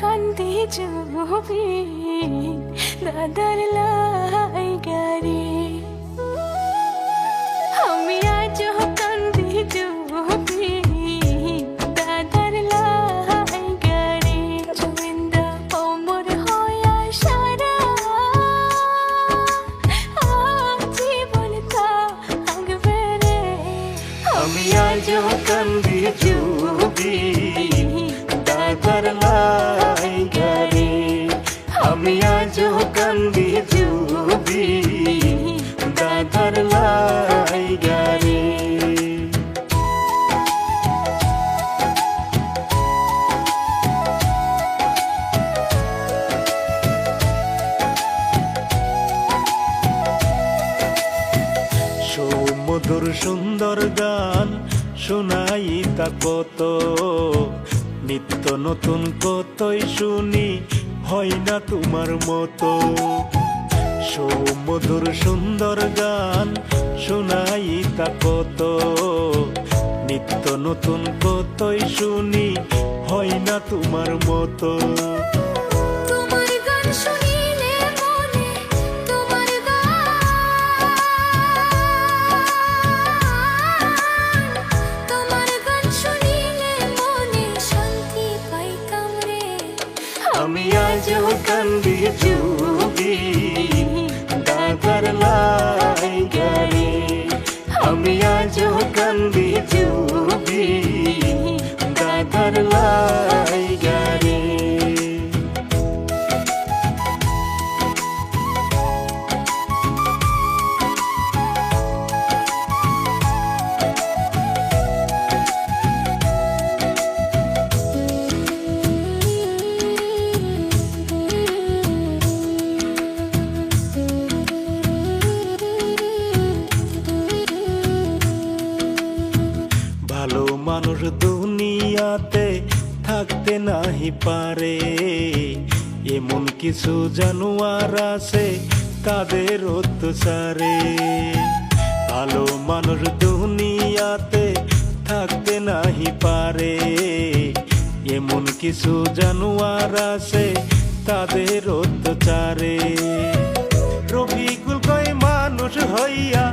কান্দি চুবি দাদার লাই গাড়ি আমি আজ কান্দি চুবি দাদার লাই গাড়ি গোবিন্দা অমর হয়া সারা জীবন তা আগবে রে আমি আজ কান্দি চুবি সমুদর সুন্দর গান শোনাই তা কত। নিত্য নতুন কতই শুনি, হয় না তোমার মতো। সমুদর সুন্দর গান শোনাই তা কত। নিত্য নতুন কতই শুনি, হয় না তোমার মতো। তোমার গান শুনিলে কান্দি চুবি দাদার মানুষ দুনিয়াতে থাকতে নাহি পারে। এমন কিছু জানোয়ার আছে তাদের অত্যাচারে। ভালো মানুষ দুনিয়াতে থাকতে নাহি পারে। এমন কিছু জানোয়ার আছে তাদের অত্যাচারে। রফিকুল কয়, মানুষ হইয়া